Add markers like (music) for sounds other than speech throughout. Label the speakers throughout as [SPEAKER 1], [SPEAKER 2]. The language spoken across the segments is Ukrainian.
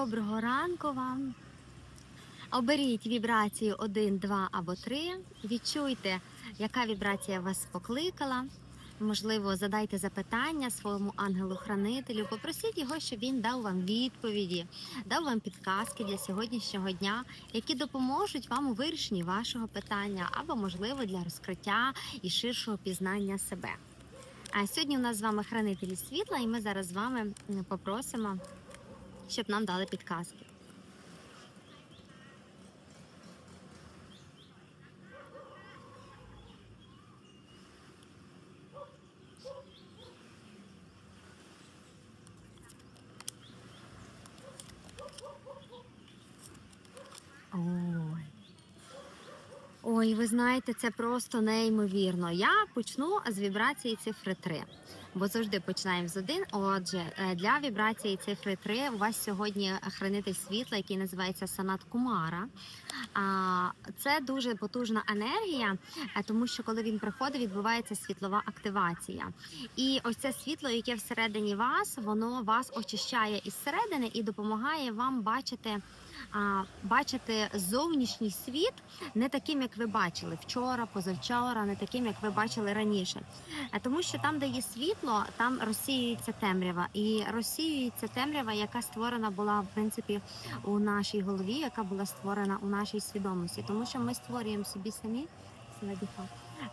[SPEAKER 1] Доброго ранку вам. Оберіть вібрацію 1, 2 або 3. Відчуйте, яка вібрація вас покликала. Можливо, задайте запитання своєму ангелу-хранителю. Попросіть його, щоб він дав вам відповіді, дав вам підказки для сьогоднішнього дня, які допоможуть вам у вирішенні вашого питання, або, можливо, для розкриття і ширшого пізнання себе. А сьогодні у нас з вами хранителі світла, і ми зараз з вами попросимо, щоб нам дали підказки. Ой, ви знаєте, це просто неймовірно. Я почну з вібрації цифри 3, бо завжди починаємо з 1. Отже, е, для вібрації цифри 3 у вас сьогодні хранитель світла, який називається Санат Кумара. Це дуже потужна енергія, е, тому що коли він приходить, відбувається світлова активація. І ось це світло, яке всередині вас, воно вас очищає із середини і допомагає вам бачити. А, бачити зовнішній світ не таким, як ви бачили вчора, позавчора, не таким, як ви бачили раніше. Е, Тому що там, де є світло, там розсіюється темрява, і розсіюється темрява, яка створена була в принципі у нашій голові, яка була створена у нашій свідомості, тому що ми створюємо собі самі.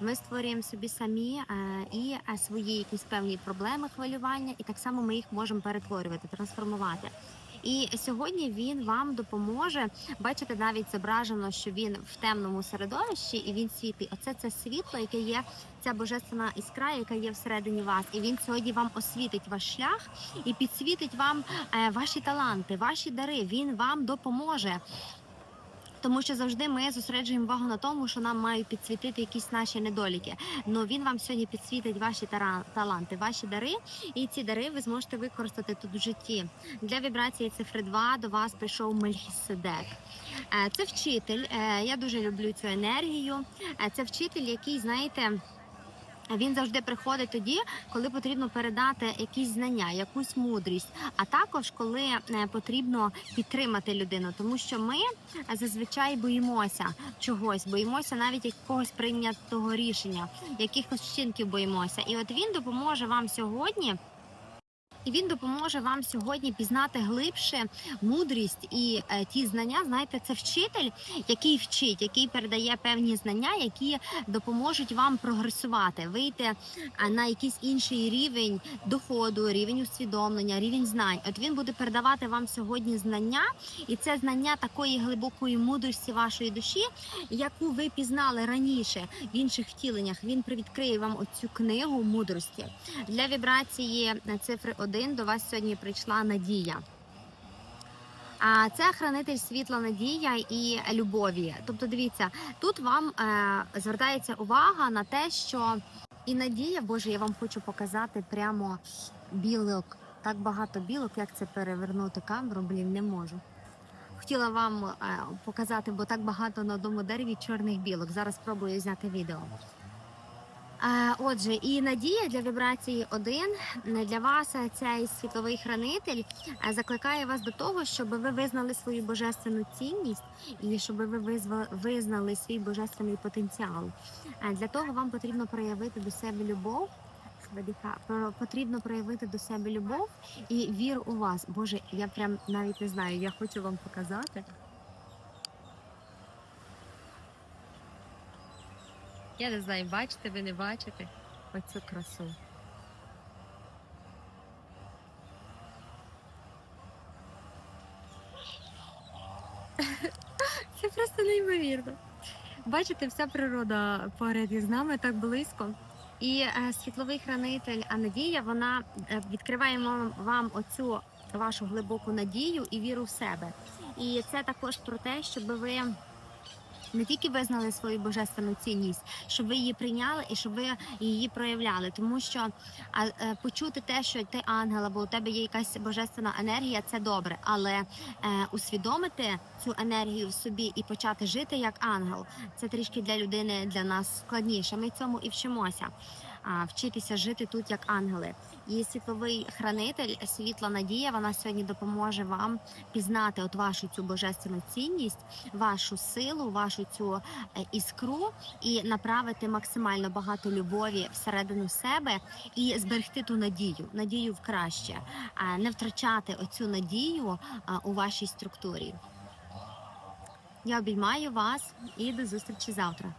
[SPEAKER 1] Ми створюємо собі самі е, і е, свої якісь певні проблеми, хвилювання, і так само ми їх можемо перетворювати, трансформувати. І сьогодні він вам допоможе. Бачите, навіть зображено, що він в темному середовищі і він світить. Оце це світло, яке є ця божественна іскра, яка є всередині вас. І він сьогодні вам освітить ваш шлях і підсвітить вам е, ваші таланти, ваші дари. Він вам допоможе. Тому що завжди ми зосереджуємо увагу на тому, що нам мають підсвітити якісь наші недоліки. Ну він вам сьогодні підсвітить ваші таланти, ваші дари, і ці дари ви зможете використати тут в житті. Для вібрації цифри 2 до вас прийшов Мельхіседек. Е, Це вчитель. е, Я дуже люблю цю енергію. Е, Це вчитель, який, знаєте. Він завжди приходить тоді, коли потрібно передати якісь знання, якусь мудрість, а також коли е, потрібно підтримати людину, тому що ми е, зазвичай боїмося чогось, боїмося навіть якогось прийнятого рішення, якихось вчинків боїмося. І от він допоможе вам сьогодні. І він допоможе вам сьогодні пізнати глибше мудрість і е, ті знання. Знаєте, це вчитель, який вчить, який передає певні знання, які допоможуть вам прогресувати, вийти е, на якийсь інший рівень доходу, рівень усвідомлення, рівень знань. От він буде передавати вам сьогодні знання, і це знання такої глибокої мудрості вашої душі, яку ви пізнали раніше в інших втіленнях. Він привідкриє вам оцю книгу мудрості для вібрації е, цифри 1 до вас сьогодні прийшла Надія. А це хранитель світла надія і любові. Тобто, дивіться, тут вам е, звертається увага на те, що і надія, Боже, я вам хочу показати прямо білок. Так багато білок, як це перевернути камеру, блін, не можу. Хотіла вам е, показати, бо так багато на одному дереві чорних білок. Зараз спробую зняти відео. Е, Отже, і надія для вібрації 1 для вас цей світловий хранитель е, закликає вас до того, щоб ви визнали свою божественну цінність і щоб ви визнали свій божественний потенціал. Е, Для того вам потрібно проявити до себе любов. Потрібно проявити до себе любов і віру у вас. Боже, я прям навіть не знаю, я хочу вам показати. Я не знаю, бачите ви не бачите оцю красу. (laughs) Це просто неймовірно. Бачите, вся природа поряд із нами так близько. І е, світловий хранитель Анадія вона е, відкриває вам, оцю вашу глибоку надію і віру в себе. І це також про те, щоб ви не тільки визнали свою божественну цінність, щоб ви її прийняли і щоб ви її проявляли. Тому що а, е, почути те, що ти ангел, або у тебе є якась божественна енергія, це добре. Але е, усвідомити цю енергію в собі і почати жити як ангел, це трішки для людини для нас складніше. Ми цьому і вчимося. Вчитися жити тут як ангели. І світловий хранитель, світла надія, вона сьогодні допоможе вам пізнати от вашу цю божественну цінність, вашу силу, вашу цю е, іскру і направити максимально багато любові всередину себе і зберегти ту надію, надію в краще, не втрачати оцю надію у вашій структурі. Я обіймаю вас і до зустрічі завтра.